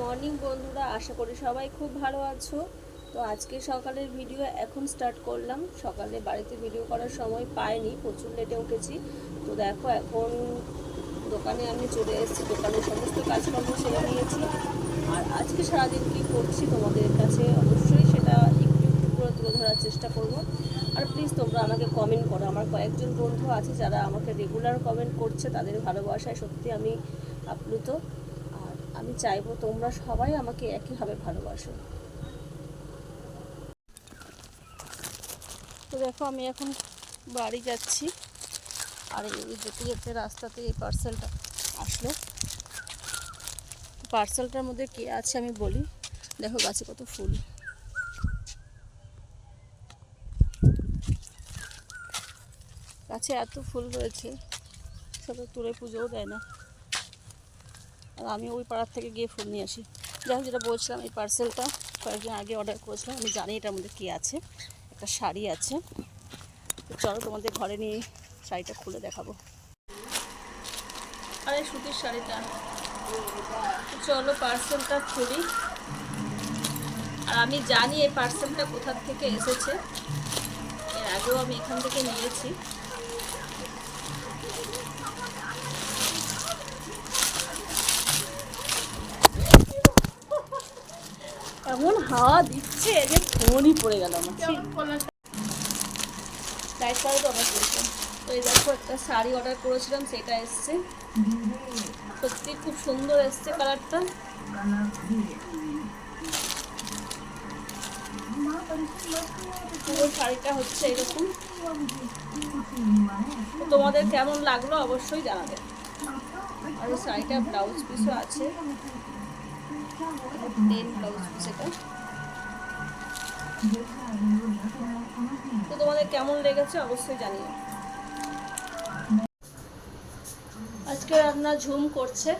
Morning বন্ধুরা, আশা করি সবাই খুব ভালো আছো। তো আজকে সকালের ভিডিও এখন স্টার্ট করলাম। সকালে বাড়িতে ভিডিও করার সময় পাইনি, প্রচুর লেটে উঠেছি। তো দেখো, এখন দোকানে আমি চলে এসেছি, দোকানের সমস্ত কাজকর্ম সেরে নিয়েছি। আর আজকে সারাদিন কী করছি তোমাদের কাছে অবশ্যই সেটা একটু একটু করে তুলে ধরার চেষ্টা করব। আর প্লিজ তোমরা আমাকে কমেন্ট করো। আমার কয়েকজন বন্ধু আছে যারা আমাকে রেগুলার কমেন্ট করছে, তাদের ভালোবাসায় সত্যি আমি আপ্লুত। আমি চাইব তোমরা সবাই আমাকে একইভাবে ভালোবাসো। তো দেখো, আমি এখন বাড়ি যাচ্ছি। আর এই যেতে যেতে রাস্তাতে এই পার্সেলটা আসলো। পার্সেলটার মধ্যে কে আছে আমি বলি। দেখো, গাছে কত ফুল। গাছে এত ফুল রয়েছে, সেটা তুলে পুজোও দেয় না। আর আমি ওই পাড়ার থেকে গিয়ে ফুল নিয়ে আসি। যাই হোক, যেটা বলছিলাম, এই পার্সেলটা কয়েকদিন আগে অর্ডার করেছিলাম। আমি জানি এটার মধ্যে কী আছে। একটা শাড়ি আছে। চলো তোমাদের ঘরে নিয়ে শাড়িটা খুলে দেখাবো। আর এই সুতির শাড়িটা। চলো পার্সেলটা খুলি। আর আমি জানি এই পার্সেলটা কোথার থেকে এসেছে। এর আগেও আমি এখান থেকে নিয়েছি। এমন হাওয়া দিচ্ছে যে ফোনই পড়ে গেল আমার। লাইট কালার অর্ডার করেছিলাম তো এই দেখো একটা শাড়ি অর্ডার করেছিলাম সেটা এসছে। সত্যি খুব সুন্দর এসছে কালারটা পুরো শাড়িটা হচ্ছে এরকম। তোমাদের কেমন লাগল অবশ্যই জানাবে। আর শাড়িটা ব্লাউজ পিসও আছে। প্লেন ব্লাউজ পিস এটা তো তোমাদের কেমন লেগেছে অবশ্যই জানিও। আজকে রান্না ঝুম করছে।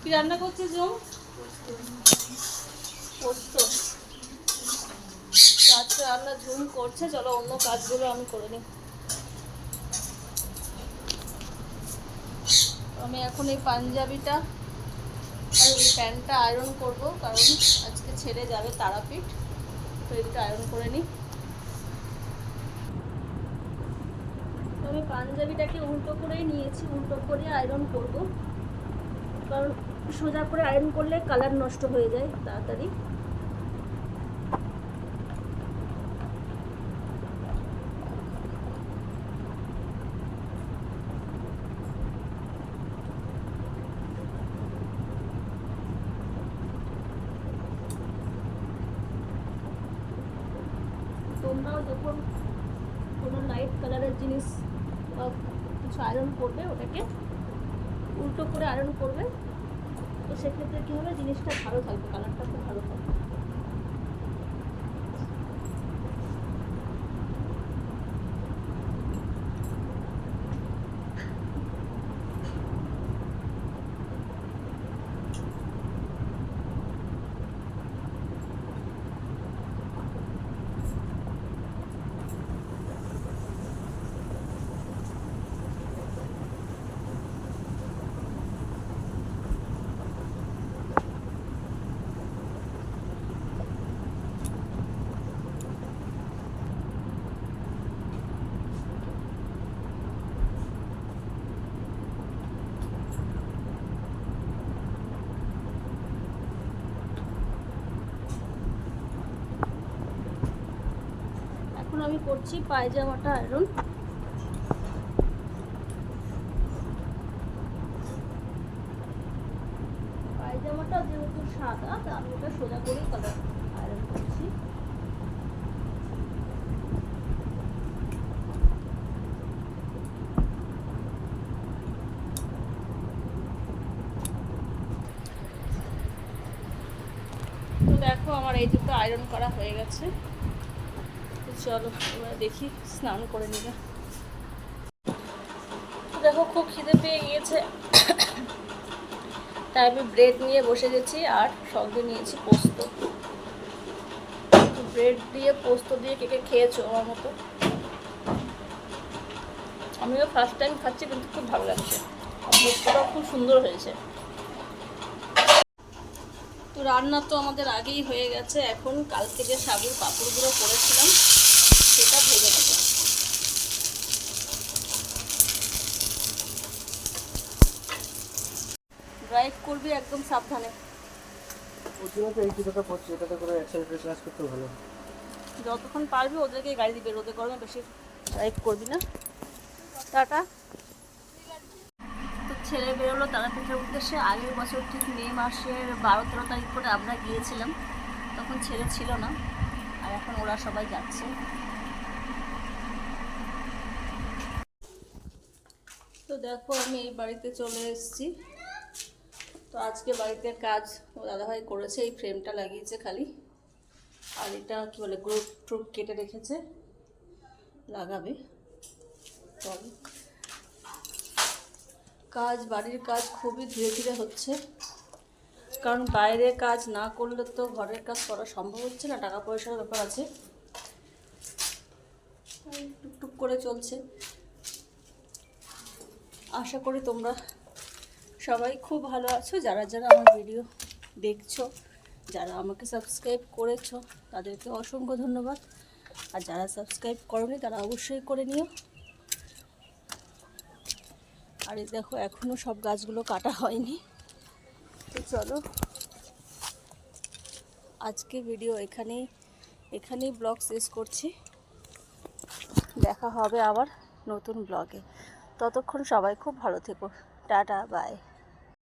কি রান্না করছে ঝুম? পোস্ত। আজকে রান্না ঝুম করছে, চলো অন্য কাজগুলো আমি করে নিই। আমি এখন এই পাঞ্জাবিটা আর প্যান্টটা আয়রন করব, কারণ আজকে ছেড়ে যাবে তারাপীঠ। তো এই আয়রন করে নিই। আমি পাঞ্জাবিটাকে উল্টো করেই নিয়েছি, উল্টো করে আয়রন করব। কারণ সোজা করে আয়রন করলে কালার নষ্ট হয়ে যায় তাড়াতাড়ি। তোমরাও যখন কোনো লাইট কালারের জিনিস বা কিছু আয়রন করবে, ওটাকে উল্টো করে আয়রন করবে, তো সেক্ষেত্রে কী হবে? জিনিসটা ভালো থাকবে কালারটা খুব ভালো থাকবে এখন আমি করছি পায়জামাটা আয়রন পায়জামাটা যেহেতু সাদা, তা আমি ওটা সোজা করেই কালার আয়রন করছি। দেখো আমার এই দুটো আয়রন করা হয়ে গেছে। চলো এবার দেখি, স্নান করে নিবে দেখো, খুব খিদে পেয়ে গিয়েছে। তাই আমি ব্রেড নিয়ে বসে গেছি আর সঙ্গে নিয়েছি পোস্ত। ব্রেড দিয়ে পোস্ত দিয়ে কেকে খেয়েছো আমার মতো? আমিও ফার্স্ট টাইম খাচ্ছি, কিন্তু খুব ভালো লাগছে। পোস্তটাও খুব সুন্দর হয়েছে। তো রান্না তো আমাদের আগেই হয়ে গেছে। এখন কালকে যে সাবুর পাঁপড়গুলো করেছিলাম সেটা ভেজে দেবো ড্রাইভ করবি একদম সাবধানে। যতক্ষণ পারবি ওদেরকে গাড়ি দিবে রোদে গরমে বেশি ড্রাইভ করবি না। টাটা। তো ছেলে বেরোলো তারাপীঠের উদ্দেশ্যে। আগের বছর ঠিক মে মাসের বারো তেরো তারিখ করে আমরা গিয়েছিলাম। তখন ছেলে ছিল না আর এখন ওরা সবাই যাচ্ছে। তো দেখো, আমি এই বাড়িতে চলে এসেছি। তো আজকে বাড়িতে কাজ ও দাদাভাই করেছে, এই ফ্রেমটা লাগিয়েছে খালি। আর এটা কি বলে, গ্রুপ ট্রুপ কেটে রেখেছে, লাগাবে। চল। কাজ, বাড়ির কাজ খুবই ধীরে ধীরে হচ্ছে। কারণ বাইরে কাজ না করলে তো ঘরের কাজ করা সম্ভব হচ্ছে না, টাকা পয়সার ব্যাপার আছে। টুকটুক করে চলছে। আশা করি তোমরা সবাই খুব ভালো আছো। যারা যারা আমার ভিডিও দেখছ, যারা আমাকে সাবস্ক্রাইব করেছ, তাদেরকে অসংখ্য ধন্যবাদ। আর যারা সাবস্ক্রাইব করনি, তারা অবশ্যই করে নিও। আর দেখো এখনও সব গাছগুলো কাটা হয়নি। তো চলো, আজকে ভিডিও এখানেই এখানেই ব্লগ শেষ করছি। দেখা হবে আবার নতুন ব্লগে ততক্ষণ সবাই খুব ভালো থেকো। Tata bye.